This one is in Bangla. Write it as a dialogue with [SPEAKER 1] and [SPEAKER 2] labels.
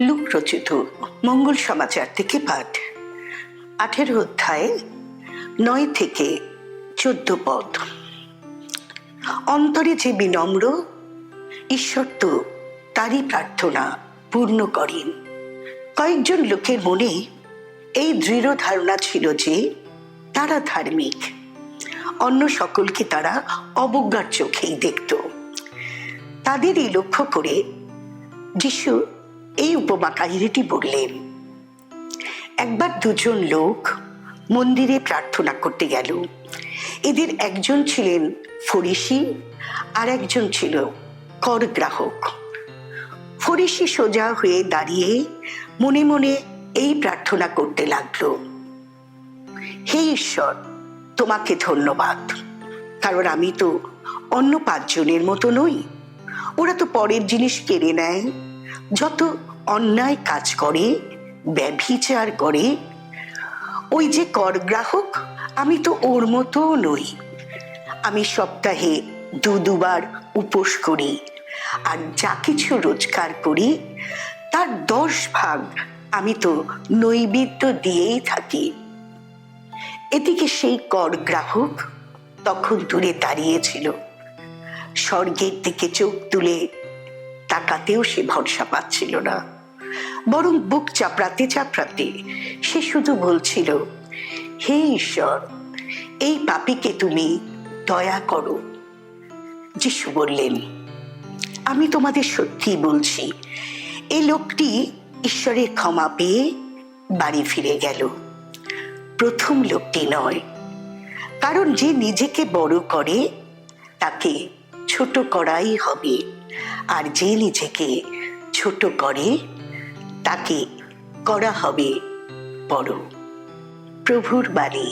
[SPEAKER 1] লুক রচিত মঙ্গল সমাচার থেকে পাঠ। আঠেরো অধ্যায়, নয় থেকে চোদ্দ পদ। অন্তরে যে বিনম্র, ঈশ্বর তো তারই প্রার্থনা পূর্ণ করেন। কয়েকজন লোকের মনে এই দৃঢ় ধারণা ছিল যে তারা ধার্মিক। অন্য সকলকে তারা অবজ্ঞার চোখেই দেখত। তাদের এই লক্ষ্য করে যিশু এই উপমা কাহিনীটি বললেন, একবার দুজন লোক মন্দিরে প্রার্থনা করতে গেল। এদের একজন ছিলেন ফরিসি আর একজন ছিল কর গ্রাহক। ফরিসি সোজা হয়ে দাঁড়িয়ে মনে মনে এই প্রার্থনা করতে লাগল, হে ঈশ্বর, তোমাকে ধন্যবাদ। কারণ আমি তো অন্য পাঁচজনের মতো নই। ওরা তো পরের জিনিস কেড়ে নেয়, যত অন্যায় কাজ করে, ব্যভিচার করে। ওই যে কর গ্রাহক, আমি তো ওর মতো নই। আমি সপ্তাহে দু দুবার উপোস করি আর যা কিছু রোজগার করি, তার দশ ভাগ আমি তো নৈবেদ্য দিয়েই থাকি। এদিকে সেই কর গ্রাহক তখন দূরে দাঁড়িয়েছিল। স্বর্গের দিকে চোখ তুলে তাকাতেও সে ভরসা পাচ্ছিল না। বরং বুক চাপড়াতে চাপড়াতে সে শুধু বলছিল, হে ঈশ্বর, এই পাপিকে তুমি দয়া করো। যিশু বললেন, আমি তোমাদের সত্যি বলছি এই লোকটি ঈশ্বরের ক্ষমা পেয়ে বাড়ি ফিরে গেল। প্রথম লোকটি নয়, কারণ যে নিজেকে বড় করে, তাকে ছোট করাই হবে। আর যে নিজেকে ছোট করে তাকে করা হবে। বড় প্রভুর বাণী।